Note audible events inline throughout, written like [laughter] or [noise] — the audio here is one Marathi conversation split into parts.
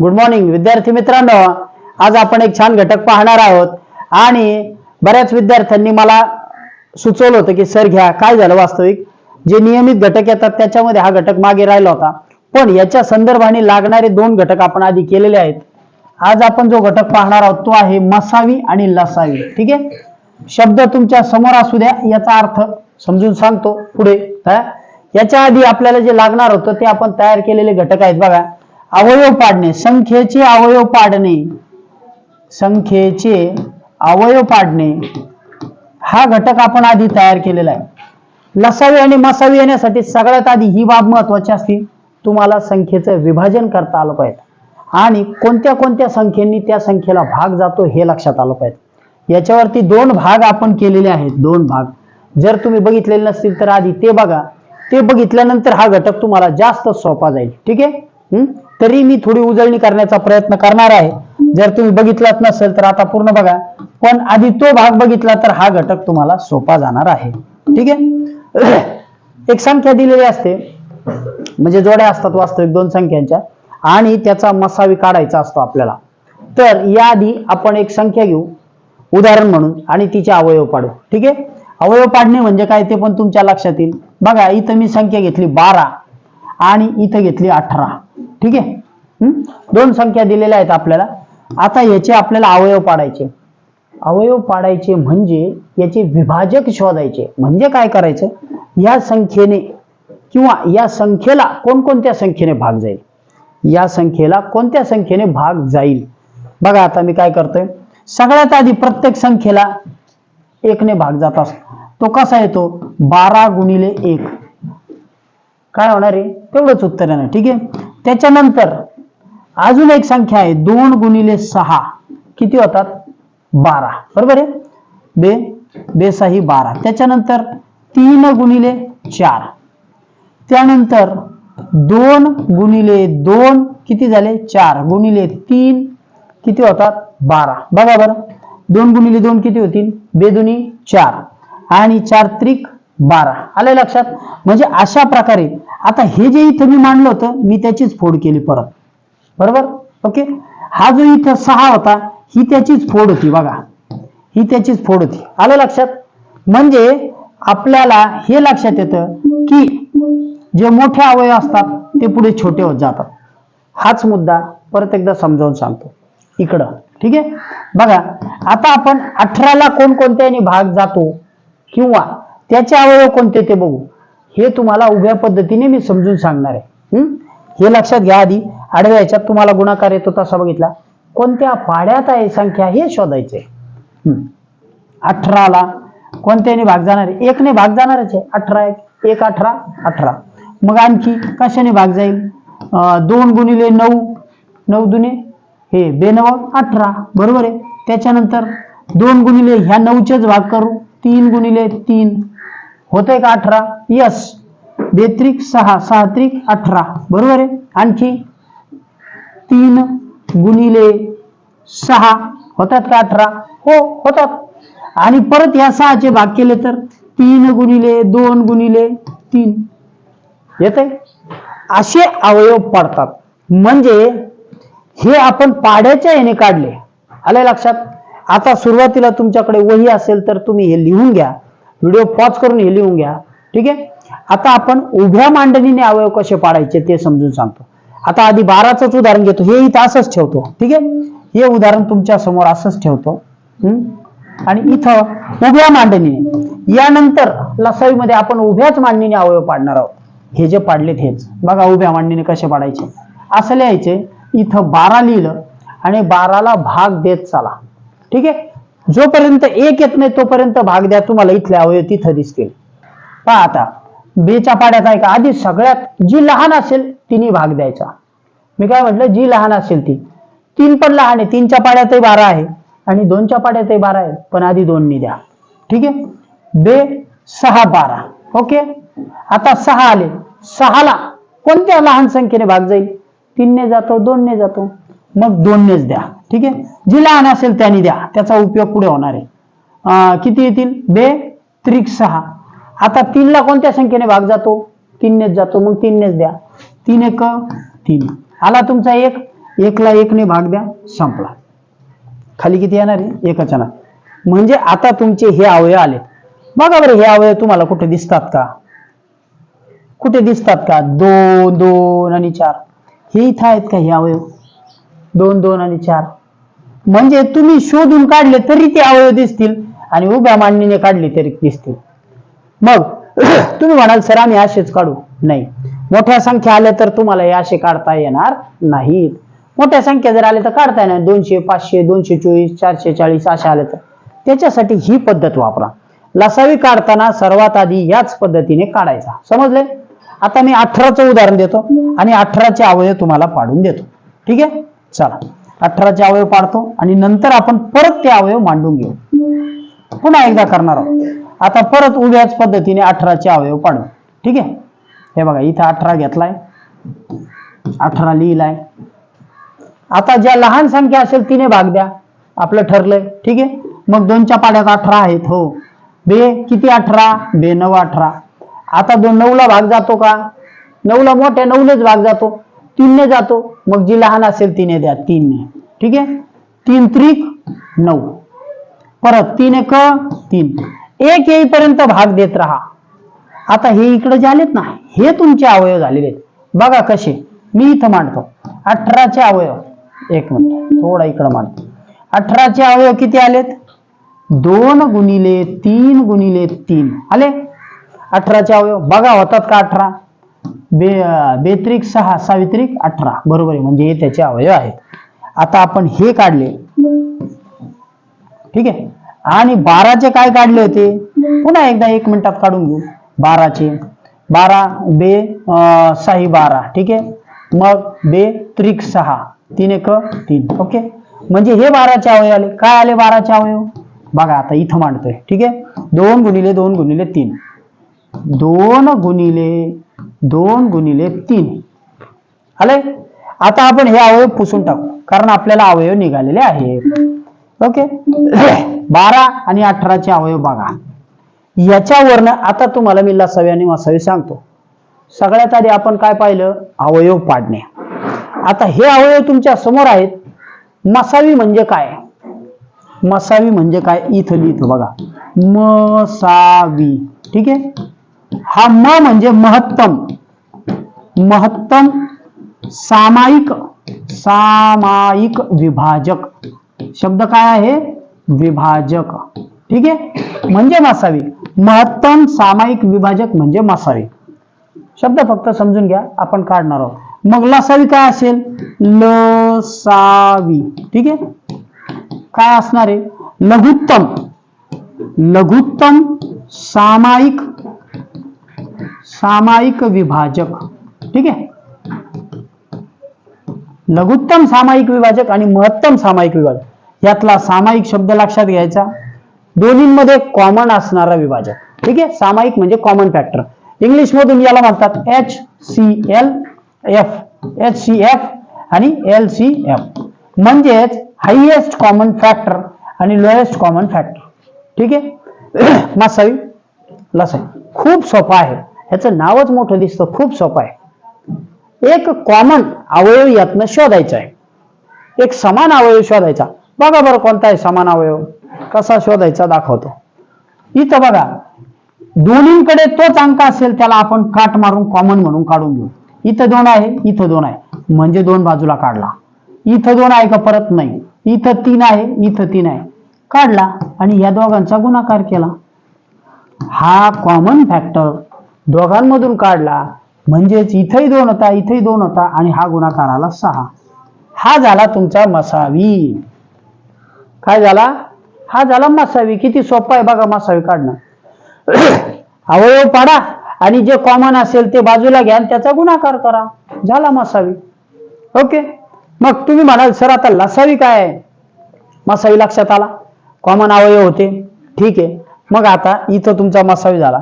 गुड मॉर्निंग विद्यार्थी मित्रांनो. आज आपण एक छान घटक पाहणार आहोत. आणि बऱ्याच विद्यार्थ्यांनी मला सुचवलं होतं की सर घ्या. काय झालं वास्तविक? जे नियमित घटक येतात त्याच्यामध्ये हा घटक मागे राहिला होता. पण याच्या संदर्भाने लागणारे दोन घटक आपण आधी केलेले आहेत. आज आपण जो घटक पाहणार आहोत तो आहे मसावी आणि लसावी. ठीक आहे? शब्द तुमच्यासमोर असू द्या. याचा अर्थ समजून सांगतो. पुढे याच्या आधी आपल्याला जे लागणार होतं ते आपण तयार केलेले घटक आहेत बघा. अवयव पाडणे संख्येचे अवयव पाडणे. संख्येचे अवयव पाडणे. हा घटक आपण आधी तयार केलेला आहे. लसावी आणि मसावी येण्यासाठी सगळ्यात आधी ही बाब महत्वाची असते. तुम्हाला संख्येचं विभाजन करता आलं पाहिजे. आणि कोणत्या कोणत्या संख्येनी त्या संख्येला भाग जातो हे लक्षात आलं पाहिजे. याच्यावरती दोन भाग आपण केलेले आहेत. दोन भाग. जर तुम्ही बघितलेले नसतील तर आधी ते बघा. ते बघितल्यानंतर हा घटक तुम्हाला जास्त सोपा जाईल. ठीक आहे? तरी मी थोडी उजळणी करण्याचा प्रयत्न करणार आहे. जर तुम्ही बघितलाच नसेल तर आता पूर्ण बघा. पण आधी तो भाग बघितला तर हा घटक तुम्हाला सोपा जाणार आहे. ठीक आहे? एक संख्या दिलेली असते. म्हणजे जोड्या असतात वास्तविक दोन संख्यांच्या. आणि त्याचा मसावी काढायचा असतो आपल्याला. तर याआधी आपण एक संख्या घेऊ. उदाहरण म्हणून. आणि तिचे अवयव पाडू. ठीक आहे? अवयव पाडणे म्हणजे काय ते पण तुमच्या लक्षात येईल. बघा इथं मी संख्या घेतली बारा आणि इथं घेतली अठरा. ठीक आहे? दोन संख्या दिलेल्या आहेत आपल्याला. आता याचे आपल्याला अवयव पाडायचे. अवयव पाडायचे म्हणजे याचे विभाजक शोधायचे. म्हणजे काय करायचं? या संख्येने किंवा या संख्येला कोणकोणत्या संख्येने भाग जाईल? या संख्येला कोणत्या संख्येने भाग जाईल? बघा आता मी काय करतोय? सगळ्यात आधी प्रत्येक संख्येला एकने भाग जात असतो. तो कसा येतो? बारा गुणिले एक. काय होणार आहे? तेवढंच उत्तर येणार. ठीक आहे? त्याच्यानंतर अजून एक संख्या आहे दोन गुणिले सहा. किती होतात? बारा. बरोबर आहे? बे बेसाही बारा. त्याच्यानंतर तीन गुणिले चार. त्यानंतर दोन गुणिले दोन किती झाले? चार. गुणिले तीन किती होतात? बारा. बघा बरं. दोन गुणिले दोन किती होतील? बेदुनी चार. आणि चार त्रिक बारा. आलं लक्षात? म्हणजे अशा प्रकारे आता हे जे इथं मी मांडलं होतं मी त्याचीच फोड केली परत. बरोबर? ओके? हा जो इथं सहा होता ही त्याचीच फोड होती बघा. ही त्याचीच फोड होती. आलं लक्षात? म्हणजे आपल्याला हे लक्षात येतं की जे मोठे अवयव असतात ते पुढे छोटे होत जातात. हाच मुद्दा परत एकदा समजावून सांगतो. इकडं. ठीक आहे? बघा आता आपण अठराला कोणकोणत्याने भाग जातो किंवा त्याचे अवयव कोणते ते बघू. हे तुम्हाला उभ्या पद्धतीने मी समजून सांगणार आहे. हे? लक्षात घ्या आधी. आडव्या याच्यात तुम्हाला गुणाकार येतो तसा बघितला. कोणत्या पाड्यात आहे संख्या हे शोधायचे अठराला कोणत्याने भाग जाणार एकने भाग जाणारच आहे. अठरा एक. एक अठरा अठरा. मग आणखी कशाने भाग जाईल? दोन गुणिले नऊ. नऊ दुने? हे बेनव अठरा. बरोबर आहे. त्याच्यानंतर दोन गुणिले ह्या नऊचेच भाग करू. तीन गुणिले तीन. होतंय का अठरा? यस बेत्रिक सहा. सहा त्रिक अठरा. बरोबर आहे? आणखी तीन गुणिले सहा. होतात का अठरा? हो होतात. आणि परत या सहाचे भाग केले तर तीन गुणिले दोन गुणिले तीन. येते असे अवयव पडतात. म्हणजे हे आपण पाड्याच्या याने काढले. आले लक्षात? आता सुरुवातीला तुमच्याकडे वही असेल तर तुम्ही हे लिहून घ्या. व्हिडिओ पॉज करून हे लिहून घ्या. ठीक आहे? आता आपण उभ्या मांडणीने अवयव कसे पाडायचे ते समजून सांगतो. आता आधी बाराचंच उदाहरण घेतो. हे इथं असंच ठेवतो. ठीक आहे? हे उदाहरण तुमच्यासमोर असंच ठेवतो. आणि इथं उभ्या मांडणीने यानंतर लसाईमध्ये आपण उभ्याच मांडणीने अवयव पाडणार आहोत. हे जे पाडलेत हेच. बघा उभ्या मांडणीने कसे पाडायचे. असं लिहायचे इथं बारा लिहिलं आणि बाराला भाग देत चला. ठीक आहे? जोपर्यंत एक येत नाही तोपर्यंत भाग द्या. तुम्हाला इथले अवयव तिथं दिसतील. पहा आता बेच्या पाड्यात आहे का? आधी सगळ्यात जी लहान असेल तिने भाग द्यायचा. मी काय म्हटलं? जी लहान असेल ती. तीन पण लहान आहे. तीनच्या पाड्यातही बारा आहे आणि दोनच्या पाड्यातही बारा आहे. पण आधी दोननी द्या. ठीक आहे? बे सहा बारा. ओके? आता सहा आले. सहाला कोणत्या लहान संख्येने भाग जाईल? तीनने जातो दोनने जातो. मग दोननेच द्या. ठीक आहे? जी लहान असेल त्याने द्या. त्याचा उपयोग पुढे होणार आहे. किती येतील? बे त्रिक सहा. आता तीनला कोणत्या संख्येने भाग जातो? तीननेच जातो. मग तीननेच द्या. तीन एक तीन. आला तुमचा एक. एकला एकने भाग द्या. संपला. खाली किती येणार आहे? एकच येणार. म्हणजे आता तुमचे हे अवयव आले. बघा बरं हे अवयव तुम्हाला कुठे दिसतात का? कुठे दिसतात का? दोन दोन आणि चार. हे इथं आहेत का हे अवयव? दोन दोन आणि चार. म्हणजे तुम्ही शोधून काढले तरी ते अवयव दिसतील आणि उभ्या मांडणीने काढले तरी दिसतील. मग [clears throat] तुम्ही म्हणाल सर आम्ही असेच काढू. नाही. मोठ्या संख्या आल्या तर तुम्हाला हे असे काढता येणार नाहीत. मोठ्या संख्या जर आल्या तर काढता येणार. दोनशे पाचशे दोनशे चोवीस चारशे चाळीस असे आले तर. त्याच्यासाठी ही पद्धत वापरा. लसावी काढताना सर्वात आधी याच पद्धतीने काढायचा. समजले? आता मी अठराचं उदाहरण देतो आणि अठराचे अवयव तुम्हाला पाडून देतो. ठीक आहे? चला. अठराचे अवयव पाडतो आणि नंतर आपण परत ते अवयव मांडून घेऊ. पुन्हा एकदा करणार आहोत. आता परत उभ्याच पद्धतीने अठराचे अवयव पाडू ठीक आहे? हे बघा इथं अठरा घेतलाय. अठरा लिहिलाय. आता ज्या लहान संख्या असेल तिने भाग द्या. आपलं ठरलंय. ठीक आहे? मग दोनच्या पाड्यात अठरा आहेत हो. बे किती अठरा? बे नऊ अठरा. आता दोन नऊला भाग जातो का? नऊला मोठ्या नऊलाच भाग जातो. तीनने जातो. मग जी लहान असेल तिने द्या तीनने. ठीक आहे? तीन त्रिक नऊ. परत तीन एक तीन. एक येईपर्यंत भाग देत राहा. आता हे इकडे जे आलेत ना हे तुमचे अवयव झालेले आहेत. बघा कसे. मी इथं मांडतो. अठराचे अवयव. एक मिनिट. थोडा इकडं मांडतो अठराचे अवयव किती आलेत? दोन गुणिले तीन गुणिले तीन. आले? अठराचे अवयव. बघा होतात का अठरा? बे बेत्रिक सहा सावित्रिक अठरा. बरोबर आहे. म्हणजे हे त्याचे अवयव आहेत. आता आपण हे काढले. ठीक आहे? आणि बाराचे काय काढले होते? पुन्हा एकदा एक मिनिटात काढून घेऊ. बाराचे. बारा बे साई साही बारा. ठीक आहे? मग बे त्रिक सहा. तीन एक तीन. ओके? म्हणजे हे बाराचे अवयव आले. काय आले बाराचे अवयव? बघा आता इथं मांडतोय. ठीक आहे? दोन गुणिले दोन गुणिले तीन. दोन गुणिले दोन गुणिले तीन. आले आता आपण हे अवयव पुसून टाकू कारण आपल्याला अवयव निघालेले आहेत. ओके? [coughs] बारा आणि अठराचे अवयव बघा. याच्यावरनं आता तुम्हाला मी लसावी आणि मसावी सांगतो. सगळ्यात आधी आपण काय पाहिलं? अवयव पाडणे. आता हे अवयव तुमच्यासमोर आहेत. मसावी म्हणजे काय? मसावी म्हणजे काय? इथं लिहितो बघा. मसावी. ठीक आहे? हा म म्हणजे महत्तम. महत्तम सामायिक सामायिक विभाजक. शब्द काय आहे? विभाजक. ठीक आहे? म्हणजे मासावी. महत्तम सामायिक विभाजक म्हणजे मासावी. शब्द फक्त समजून घ्या आपण काढणार आहोत. मग लसावी काय असेल? लसावी. ठीक आहे? काय असणार आहे? लघुत्तम. लघुत्तम सामायिक सामायिक विभाजक. ठीक आहे? लघुत्तम सामायिक विभाजक आणि महत्तम सामायिक विभाजक. यातला सामायिक शब्द लक्षात घ्यायचा. दोन्हींमध्ये कॉमन असणारा विभाजक. ठीक आहे? सामायिक म्हणजे कॉमन फॅक्टर इंग्लिश मधून याला म्हणतात H C L F H C F आणि एल सी एफ म्हणजेच हायएस्ट कॉमन फॅक्टर आणि लोएस्ट कॉमन फॅक्टर ठीक आहे? [clears throat] मासावी लसावी खूप सोपा आहे. ह्याचं नावच मोठं दिसतं खूप सोपं आहे. एक कॉमन अवयव यातनं शोधायचा आहे. एक समान अवयव शोधायचा. बघा बरं कोणता आहे समान अवयव. कसा शोधायचा दाखवतो. इथं बघा. दोन्हीकडे तोच अंक असेल त्याला आपण काट मारून कॉमन म्हणून काढून घेऊ. इथं दोन आहे इथं दोन आहे. म्हणजे दोन बाजूला काढला. इथं दोन आहे का परत नाही? इथं तीन आहे इथं तीन आहे. काढला आणि या दोघांचा गुणाकार केला. हा कॉमन फॅक्टर दोघांमधून काढला. म्हणजेच इथंही दोन होता इथंही दोन होता आणि हा गुणाकार आला सहा. हा झाला तुमचा मसावी. काय झाला? हा झाला मसावी. किती सोपा आहे बघा मसावी काढणं. [clears throat] अवयव पाडा आणि जे कॉमन असेल ते बाजूला घ्या आणि त्याचा गुणाकार करा. झाला मसावी. ओके? मग तुम्ही म्हणाल सर आता लसावी काय आहे? मसावी लक्षात आला. कॉमन अवयव होते. ठीक आहे. मग आता इथं तुमचा मसावी झाला.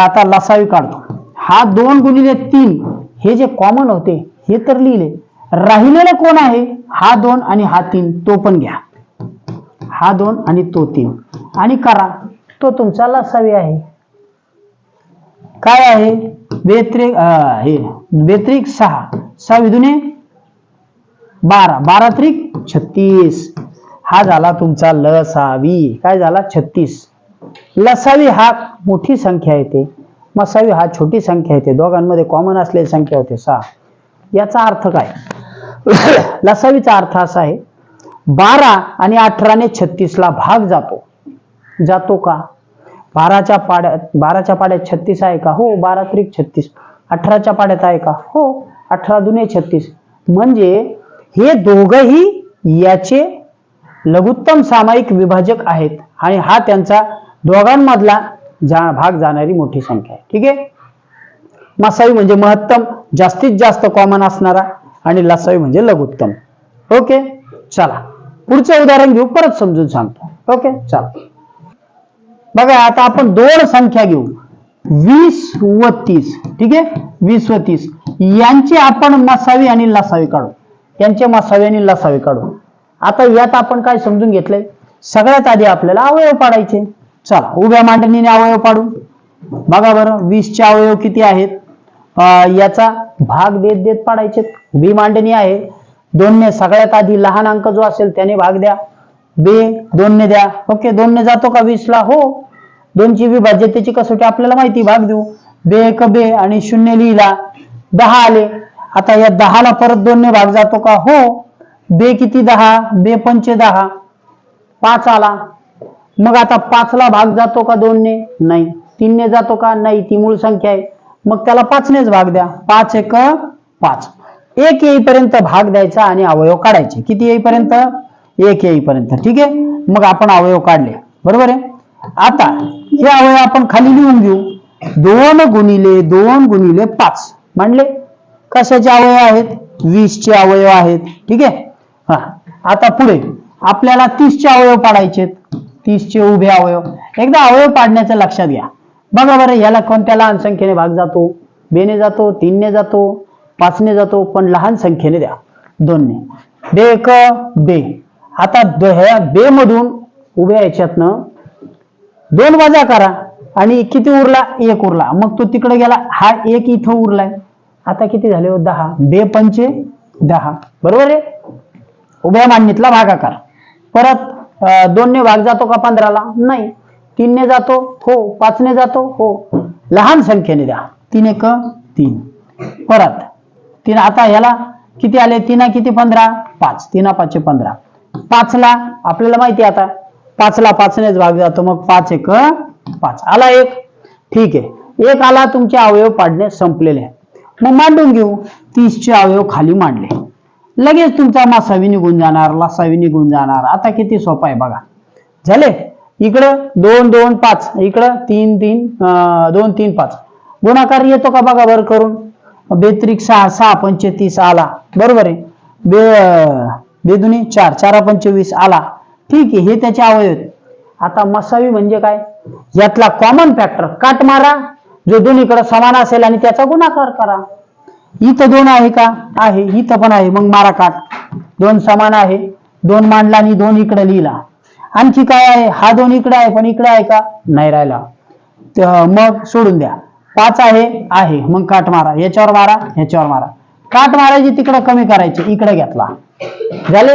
आता लसावी काढतो. हा दोन गुणिले तीन हे जे कॉमन होते हे तर लिहिले. राहिलेलं कोण आहे? हा दोन आणि हा तीन तो पण घ्या. हा दोन आणि तो तीन. आणि करा तो तुमचा लसावी आहे. काय आहे? बेत्रिक अं, हे बेत्रिक सहा. सहा विधुने बारा. बारा त्रिक छत्तीस. हा झाला तुमचा लसावी. काय झाला? छत्तीस. लसावी हा मोठी संख्या येते. मसावी हा छोटी संख्या येते. दोघांमध्ये कॉमन असलेली संख्या होते सहा. याचा अर्थ काय? [coughs] लसावीचा अर्थ असा आहे बारा आणि अठराने छत्तीसला भाग जातो. जातो का? बाराच्या पाड्यात बाराच्या पाड्यात छत्तीस आहे का? हो बारा त्रिक छत्तीस. अठराच्या पाड्यात आहे का? हो अठरा दुने छत्तीस. म्हणजे हे दोघही याचे लघुत्तम सामायिक विभाजक आहेत आणि हा त्यांचा दोघांमधला जा भाग जाणारी मोठी संख्या आहे. ठीक आहे? मासावी म्हणजे महत्तम जास्तीत जास्त कॉमन असणारा आणि लसावी म्हणजे लघुत्तम. ओके चला. पुढचं उदाहरण घेऊ परत समजून सांगतो. ओके चला. बघा आता आपण दोन संख्या घेऊ. वीस व तीस. ठीक आहे? वीस व तीस. यांची आपण मसावी आणि लसावी काढू. यांचे मसावी आणि लसावी काढू. आता यात आपण काय समजून घेतलंय? सगळ्यात आधी आपल्याला अवयव पाडायचे. चला उभ्या मांडणीने अवयव पाडू बघा बरं वीसचे अवयव किती आहेत? याचा भाग देत देत पाडायचे. बी मांडणी आहे. दोनने सगळ्यात आधी लहान अंक जो असेल त्याने भाग द्या. बे दोनने द्या. ओके दोनने जातो का वीसला? हो. दोनची विभाज्यतेची कसोटी आपल्याला माहिती भाग देऊ. बे एक बे आणि शून्य लिहिला. दहा आले. आता या दहाला परत दोनने भाग जातो का? हो. बे किती? दहा. बे पंचे दहा. पाच आला. मग आता पाचला भाग जातो का दोनने? नाही. तीनने जातो का? नाही. ती मूळ संख्या आहे. मग त्याला पाचनेच भाग द्या. पाच एक पाच. एक येईपर्यंत भाग द्यायचा आणि अवयव काढायचे. किती येईपर्यंत? एक येईपर्यंत. ठीक आहे? मग आपण अवयव काढले. बरोबर आहे? आता हे अवयव आपण खाली लिहून घेऊ. दोन गुणिले दोन गुणिले पाच. मांडले? कशाचे अवयव आहेत? वीसचे अवयव आहेत. ठीक आहे? हा. आता पुढे. आपल्याला तीसचे अवयव पाडायचे तीसचे उभे अवयव. एकदा अवयव पाडण्याचं लक्षात घ्या. बघा बरं याला कोणत्या लहान संख्येने भाग जातो? बेने जातो तीनने जातो पाचने जातो पण लहान संख्येने द्या. दोनने. बे एक बे आता ह्या बे मधून उभ्या याच्यातनं दोन वजा करा आणि किती उरला? एक उरला. मग तो तिकडे गेला हा एक इथं उरलाय. आता किती झाले? हो दहा. बे पंचे दहा. बरोबर आहे? उभ्या मांडणीतला भागाकार. परत दोनने भाग जातो का पंधराला? नाही. तीनने जातो? हो. पाचने जातो? हो. लहान संख्येने द्या. तीन एक तीन. परत. तीन आता ह्याला किती आले? तीना किती? पंधरा? पाच. तीना पाचशे पंधरा. पाचला आपल्याला माहिती आहे आता. पाचला पाचनेच भाग जातो. मग पाच एक पाच. आला एक. ठीक आहे. एक आला तुमचे अवयव पाडणे संपलेले आहे. मग मांडून घेऊ. तीसचे अवयव खाली मांडले. लगेच तुमचा मासावी निघून जाणार लासावी निघून जाणार. आता किती सोपा आहे बघा. झाले? इकडं दोन दोन पाच. इकडं तीन तीन दोन तीन पाच. गुणाकार येतो का बघा बरं करून? बेत्रिक सहा सहा पंचेतीस आला. बरोबर आहे. बे बेदुनी चार चारा पंचवीस आला. ठीक आहे हे त्याचे अवयव आहेत. आता मसावी म्हणजे काय? यातला कॉमन फॅक्टर काट मारा. जो दोन्हीकडे समान असेल आणि त्याचा गुणाकार करा. इथं दोन आहे का? आहे. इथं पण आहे. मग मारा काट दोन समान आहे. दोन मांडला आणि दोन इकडे लिहिला. आणखी काय आहे? हा दोन इकडे आहे पण इकडे आहे का? नाही राहिला. मग सोडून द्या. पाच आहे आहे. मग काट मारा. याच्यावर मारा याच्यावर मारा. काट मारायची तिकडे कमी करायची. इकडे घेतला. झाले?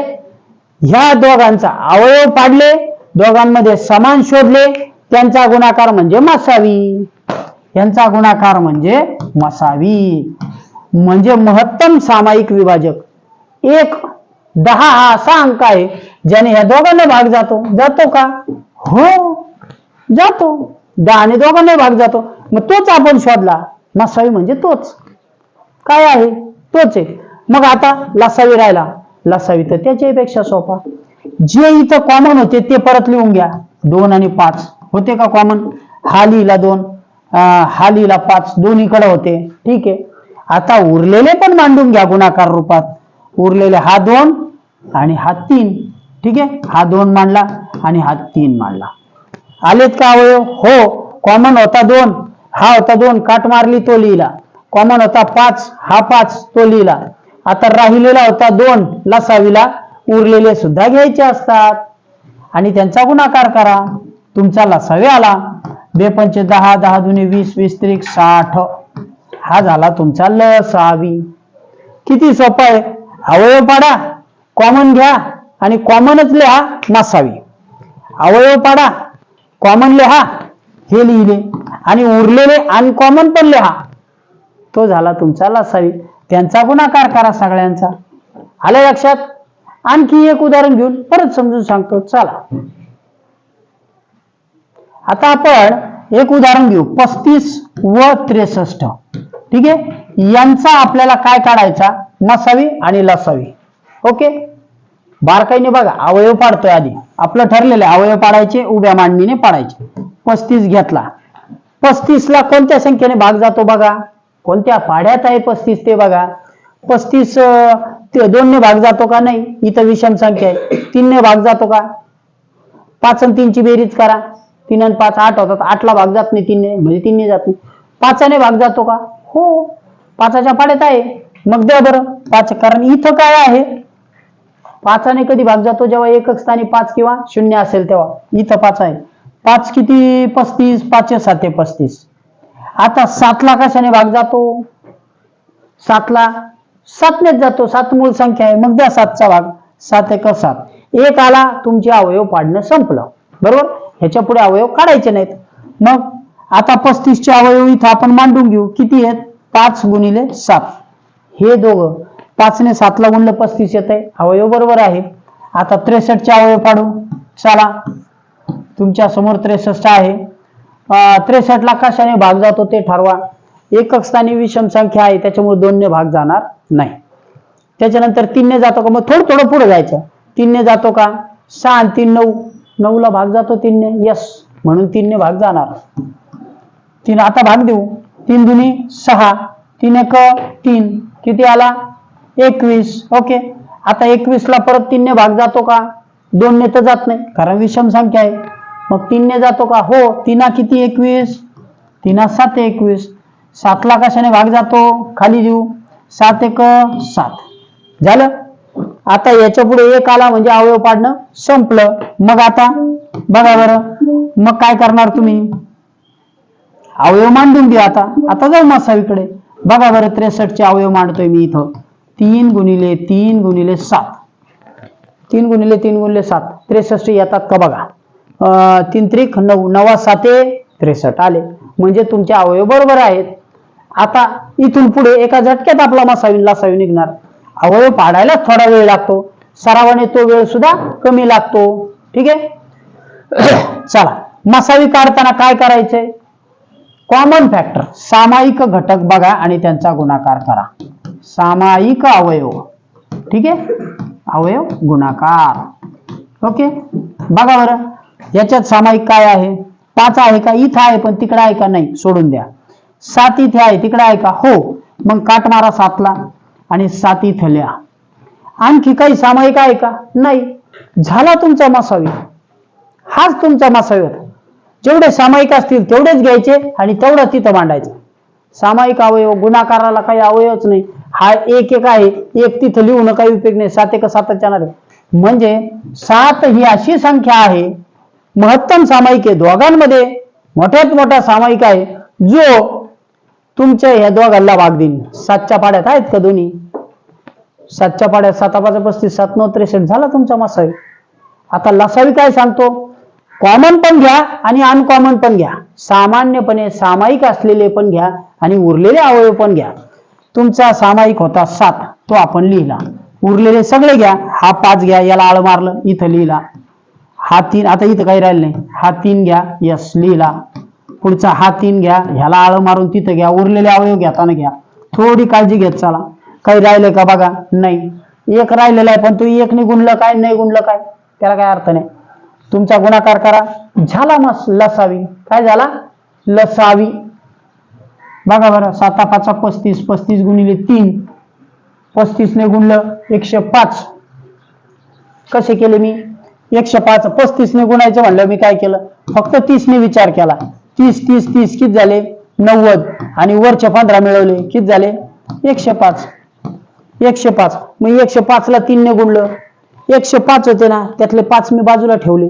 ह्या दोघांचा अवयव पाडले. दोघांमध्ये समान शोधले. त्यांचा गुणाकार म्हणजे मसावी. यांचा गुणाकार म्हणजे मसावी. म्हणजे महत्तम सामायिक विभाजक. एक दहा हा असा अंक आहे ज्याने ह्या दोघांना भाग जातो. जातो का? हो जातो. दहाने दोघांना भाग जातो. मग तोच आपण शोधला. मसावी म्हणजे तोच. काय आहे? तोच आहे. मग आता लसावी राहिला. लसावी तर त्याच्यापेक्षा सोपा. जे इथं कॉमन होते ते परत लिहून घ्या. दोन आणि पाच. होते का कॉमन हा लिहिला दोन. हा लिहिला पाच. दोन्हीकडे होते. ठीक आहे. आता उरलेले पण मांडून घ्या गुणाकार रूपात. उरलेले हा दोन आणि हा तीन. ठीक आहे? हा दोन मांडला आणि हा तीन मांडला. आलेत का अवयव? हो. कॉमन होता दोन. हा होता दोन. काट मारली तो लिहिला. कॉमन होता पाच. हा पाच. तो लिहिला. आता राहिलेला होता दोन. लसावीला उरलेले सुद्धा घ्यायचे असतात. आणि त्यांचा गुणाकार करा. तुमचा लसावे आला. बेपंचे दहा दहा दुने वीस वीस त्रिक साठ. हा झाला तुमचा लसावी. किती सोपं आहे? अवयव पाडा कॉमन घ्या आणि कॉमनच लिहा नसावी. अवयव पाडा कॉमन लिहा हे लिहिले. आणि उरलेले अनकॉमन पण लिहा. तो झाला तुमचा लसावी. त्यांचा गुणाकार करा सगळ्यांचा. आलं लक्षात? आणखी एक उदाहरण घेऊन परत समजून सांगतो. चला. आता आपण एक उदाहरण घेऊ. पस्तीस व त्रेसष्ट. ठीक आहे? यांचा आपल्याला काय काढायचा? नसावी आणि लसावी. ओके? बारकाईने बघा अवयव पाडतोय आधी. आपलं ठरलेलं आहे अवयव पाडायचे उभ्या मांडणीने पाडायचे. पस्तीस घेतला. पस्तीस ला कोणत्या संख्येने भाग जातो बघा? कोणत्या पाड्यात आहे पस्तीस ते बघा? पस्तीस ते दोनने भाग जातो का नाही? इथं विषम संख्या आहे. तीनने भाग जातो का? पाच आणि तीनची बेरीज करा. तीन आणि पाच आठ होतात. आठला भाग जात नाही तीनने म्हणजे तीनने जात नाही. पाचाने भाग जातो का? हो पाचाच्या पाड्यात आहे. मग द्या बरं पाच. कारण इथं काय आहे? पाचाने कधी भाग जातो जेव्हा एकक स्थानी पाच किंवा शून्य असेल तेव्हा. इथं पाच आहे. पाच किती? पस्तीस. पाचशे साते पस्तीस. आता सातला कशाने भाग जातो? सातला. सातनेच जातो. सात मूळ संख्या आहे. मग द्या सातचा भाग. सात एक सात. एक आला तुमचे अवयव पाडणं संपलं. बरोबर? ह्याच्या पुढे अवयव काढायचे नाहीत. मग आता पस्तीसचे अवयव इथं आपण मांडून घेऊ. किती आहेत? पाच गुणिले सात. हे दोघं पाचने सातला गुणलं पस्तीस येत आहे अवयव बरोबर आहे आता त्रेसष्टचे अवयव पाडू. चला. तुमच्यासमोर त्रेसष्ट आहे. त्रेसष्ट ला कशाने भाग जातो ते ठरवा. एकक स्थानी विषम संख्या आहे. त्याच्यामुळे दोनने भाग जाणार नाही. त्याच्यानंतर तीनने जातो का? मग थोडं थोडं पुढे जायचं. तीनने जातो का? सहा आणि तीन नऊ. नऊला भाग जातो तीनने. यस. म्हणून तीनने भाग जाणार. तीन आता भाग देऊ. तीन दुनी सहा तीन एक तीन. किती आला? एकवीस. ओके. आता एकवीस ला परत तीनने भाग जातो का? दोनने तर जात नाही. कारण विषम संख्या आहे. मग तीनने जातो का? हो. तीना किती एकवीस? तीना सात एकवीस. सातला कशाने भाग जातो? खाली देऊ. सात एक सात. झालं? आता याच्यापुढे एक आला म्हणजे अवयव पाडणं संपलं. मग आता बघा बरं. मग काय करणार तुम्ही? अवयव मांडून घ्या आता. आता जाऊ मासावीकडे. बघा बरं त्रेसष्टचे अवयव मांडतोय मी इथं. तीन गुणिले तीन गुणिले सात. तीन गुणिले तीन गुणिले सात. त्रेसष्ट येतात का बघा. अं, तीन त्रिक नऊ. नवा साते त्रेसष्ट. आले. म्हणजे तुमचे अवयव बरोबर आहेत. आता इथून पुढे एका झटक्यात आपला मासावी लासावी निघणार. अवयव पाडायला थोडा वेळ लागतो. सरावाने तो वेळ सुद्धा कमी लागतो. ठीक आहे? [coughs] चला. मसावी काढताना काय करायचंय? कॉमन फॅक्टर सामायिक घटक बघा आणि त्यांचा गुणाकार करा. सामायिक अवयव. ठीक आहे? अवयव गुणाकार. ओके? बघा बरं. याच्यात सामायिक काय आहे? पाच आहे का? इथं आहे पण तिकडं आहे का? नाही. सोडून द्या. सात इथे आहे तिकडं आहे का? हो. मग काट मारा सातला आणि सात इथे लिहा. आणखी काही सामायिक आहे का? नाही. झाला तुमचा मासावी. हाच तुमचा मासावी होता. जेवढे सामायिक असतील तेवढेच घ्यायचे आणि तेवढं तिथं मांडायचं. सामायिक अवयव गुणाकाराला काही अवयवच नाही. हा एक एक आहे. एक तिथं लिहून काही उपयोग नाही. सात एक सातच येणार म्हणजे सात ही अशी संख्या आहे. महत्तम सामायिक आहे दोघांमध्ये. मोठ्यात मोठा सामायिक आहे. जो तुमच्या ह्या दोघांना भाग देईन. सातच्या पाड्यात आहेत का दोन्ही? सातच्या पाड्यात सातापाचा पस्तीस सात नऊ त्रेसष्ट झाला तुमचा मासावी आता लसावी काय सांगतो? कॉमन पण घ्या आणि अनकॉमन पण घ्या. सामान्यपणे सामायिक असलेले पण घ्या आणि उरलेले अवयव पण घ्या. तुमचा सामायिक होता सात. तो आपण लिहिला. उरलेले सगळे घ्या. हा पाच घ्या. याला आळ मारलं. इथं लिहिला. हा तीन. आता इथं काही राहिलं नाही. हा तीन घ्या. यस लिहिला. पुढचा हा तीन घ्या. ह्याला आळ मारून तिथं घ्या. उरलेले अवयव घेताना घ्या. थोडी काळजी घेत चला. काही राहिलंय का बघा? नाही. एक राहिलेला आहे पण तू एक नाही गुणलं काय? नाही गुणलं काय? त्याला काय अर्थ नाही. तुमचा गुणाकार करा. झाला मस लसावी. काय झाला? लसावी. बघा बरं साता पाचा पस्तीस पस्तीस गुणिले तीन. पस्तीसने गुणलं एकशे पाच. कसे केले मी? एकशे पाच पस्तीसने गुणायचं म्हणलं मी काय केलं? फक्त तीसने विचार केला. तीस तीस तीस किती झाले? नव्वद. आणि वरचे पंधरा मिळवले किती झाले? एकशे पाच. एकशे पाच. मग एकशे पाचला तीनने गुणलं. एकशे पाच होते ना त्यातले पाच मी बाजूला ठेवले.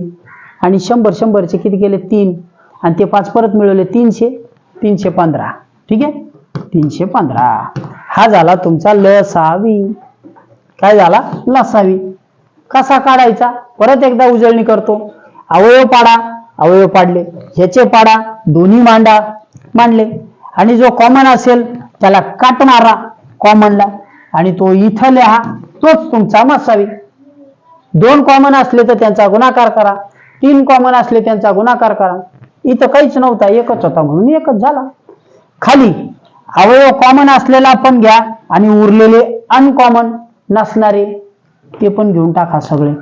आणि शंभर शंभरचे किती केले तीन. आणि ते पाच परत मिळवले तीनशे तीनशे पंधरा. ठीक आहे? तीनशे पंधरा. हा झाला तुमचा लसावी. काय झाला? लसावी. कसा काढायचा? परत एकदा उजळणी करतो. अवयव पाडा. अवयव पाडले. ह्याचे पाडा. दोन्ही मांडा. मांडले. आणि जो कॉमन असेल त्याला काटणारा कॉमनला आणि तो इथं लिहा. तोच तुमचा मसावी. दोन कॉमन असले तर त्यांचा गुणाकार करा. तीन कॉमन असले त्यांचा गुणाकार करा. इथं काहीच नव्हता एकच होता म्हणून एकच झाला. खाली अवयव कॉमन असलेला पण घ्या आणि उरलेले अनकॉमन नसणारे ते पण घेऊन टाका सगळे.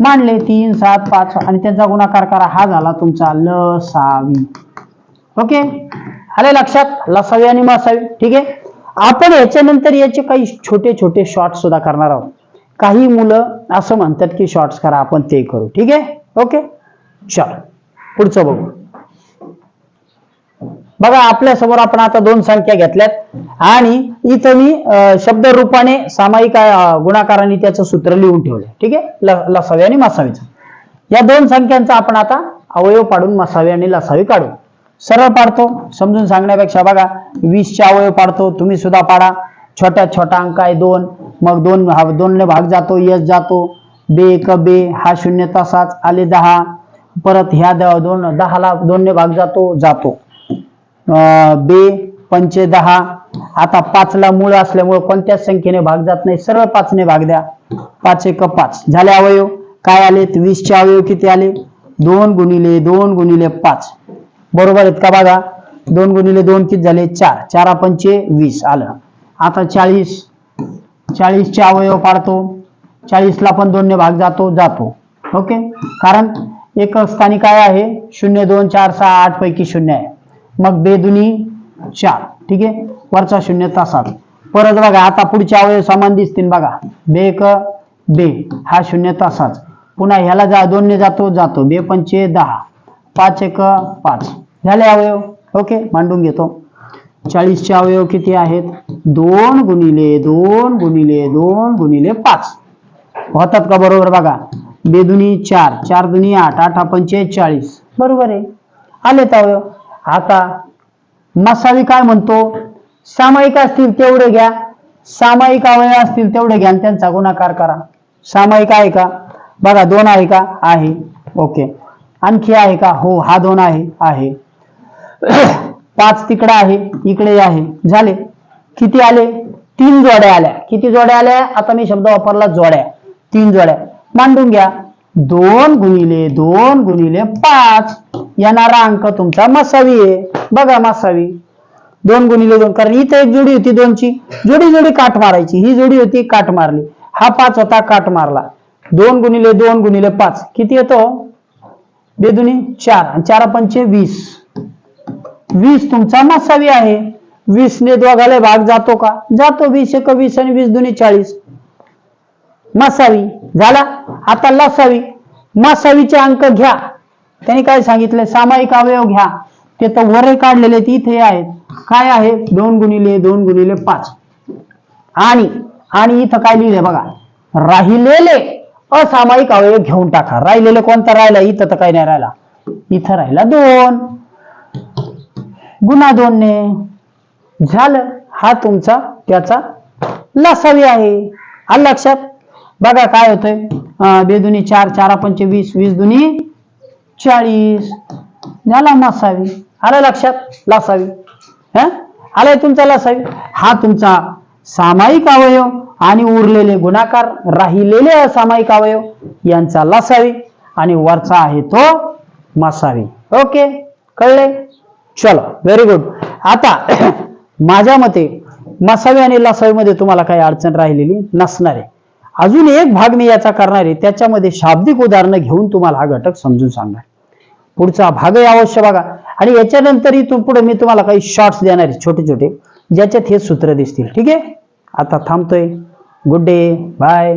मांडले तीन सात पाच आणि त्यांचा गुणाकार करा. हा झाला तुमचा लसावी ओके? आले लक्षात? लसावी आणि मसावी ठीक आहे? आपण याच्यानंतर याचे काही छोटे छोटे शॉर्ट सुद्धा करणार आहोत. काही मुलं असं म्हणतात की शॉर्ट्स करा आपण ते करू. ठीक आहे? ओके चल पुढचं बघू. बघा आपल्यासमोर आपण आता दोन संख्या घेतल्यात. आणि इथं मी शब्द रूपाने सामायिक गुणाकाराने त्याचं सूत्र लिहून ठेवलं ठीक आहे? लसावी आणि मसावीचं. या दोन संख्यांचा आपण आता अवयव पाडून मसावी आणि लसावी काढू. सरळ पाडतो. समजून सांगण्यापेक्षा बघा वीसचे अवयव पाडतो तुम्ही सुद्धा पाडा. छोटा छोटा अंक आहे दोन. मग दोन हा दोनने भाग जातो यश जातो. बे एक बे हा शून्य तसाच आले दहा. परत ह्या दोन दहाला दोनने भाग जातो जातो. अं, बे पंचे दहा. आता पाचला मूळ असल्यामुळे कोणत्याच संख्येने भाग जात नाही. सरळ पाचने भाग द्या. पाच एक पाच. झाले अवयव? काय आले वीसचे अवयव किती आले? दोन गुणिले दोन गुणिले पाच. बरोबर आहेत का बघा? दोन गुणिले दोन किती झाले? चार. चारा पंचे वीस आलं. आता चाळीस चाळीसचे अवयव पाडतो. चाळीसला पण दोनने भाग जातो जातो. ओके? कारण एक स्थानी काय आहे? शून्य दोन चार सहा आठ पैकी शून्य आहे. मग बेदुनी चार. ठीक आहे? वरचा शून्य तासात. परत बघा आता पुढचे अवयव समान दिसतील बघा. बे एक बे. हा शून्य तासाच पुन्हा ह्याला जा दोनने जातो जातो. बे पंचे दहा. पाच एक पाच. झाले अवयव? ओके? मांडून घेतो. चाळीसचे अवयव किती आहेत? दोन गुणिले दोन गुणिले दोन गुणिले पाच. होतात का बरोबर बघा? बेदुनी चार चार दुनी आठ आठ पंचे चाळीस. बरोबर आहे. आले अवयव. आता मसावी काय म्हणतो? सामायिक असतील तेवढे घ्या. सामायिक अवयव असतील तेवढे घ्या आणि त्यांचा गुणाकार करा. सामायिक आहे का? बघा दोन आहे का? आहे. ओके. आणखी आहे का? हो हा दोन आहे. आहे. पाच तिकडे आहे इकडे आहे. झाले. किती आले? तीन जोड्या आल्या. किती जोड्या आल्या? आता मी शब्द वापरला जोड्या. तीन जोड्या. मांडून घ्या. दोन गुणिले दोन गुणिले पाच. येणारा अंक तुमचा मसावी आहे. बघा मसावी. दोन गुणिले दोन. कारण इथे एक जोडी होती दोनची. जोडी जोडी काठ मारायची. ही जोडी होती काठ मारली. हा पाच होता काठ मारला. दोन गुणिले दोन गुणिले पाच. किती येतो? बेदुनी चार. आणि चार पंचे वीस. वीस तुमचा मसावी आहे. वीसने दोघाले भाग जातो का? जातो वीस एक वीस आणि वीस दोन्ही चाळीस. मसावी झाला? आता लसावी. मसावीचे अंक घ्या. त्यांनी काय सांगितलं? सामायिक अवयव घ्या. ते तर वरे काढलेले ते इथे आहेत. काय आहे? दोन गुणिले दोन गुणिले पाच. आणि आणि इथं काय लिहिलंय बघा? राहिलेले असामायिक अवयव घेऊन टाका. राहिलेले कोणता राहिला? इथं तर काही नाही राहिला. इथं राहिला दोन. गुन्हा दोनने झालं हा तुमचा त्याचा लसावी आहे. आलं लक्षात? बघा काय होतंय. बे बेदुनी चार चारा पंचे वीस वीस दुनी चाळीस. झाला नसावी आलं लक्षात? लसावी. हा? आलाय तुमचा लसावी. हा तुमचा सामायिक अवयव आणि उरलेले गुणाकार राहिलेले असामायिक अवयव यांचा लसावी आणि वरचा आहे तो मसावी. ओके? कळले चलो व्हेरी गुड आता [clears throat] माझ्या मते मसावी आणि लसावीमध्ये तुम्हाला काही अडचण राहिलेली नसणार. आहे अजून एक भाग मी याचा करणार आहे त्याच्यामध्ये शाब्दिक उदाहरणं घेऊन तुम्हाला हा घटक समजून सांगणार. पुढचा भागही अवश्य बघा. आणि याच्यानंतरही पुढे मी तुम्हाला काही शॉर्ट्स देणार आहे छोटे छोटे ज्याच्यात हे सूत्र दिसतील. ठीक आहे? आता थांबतोय. Good day bye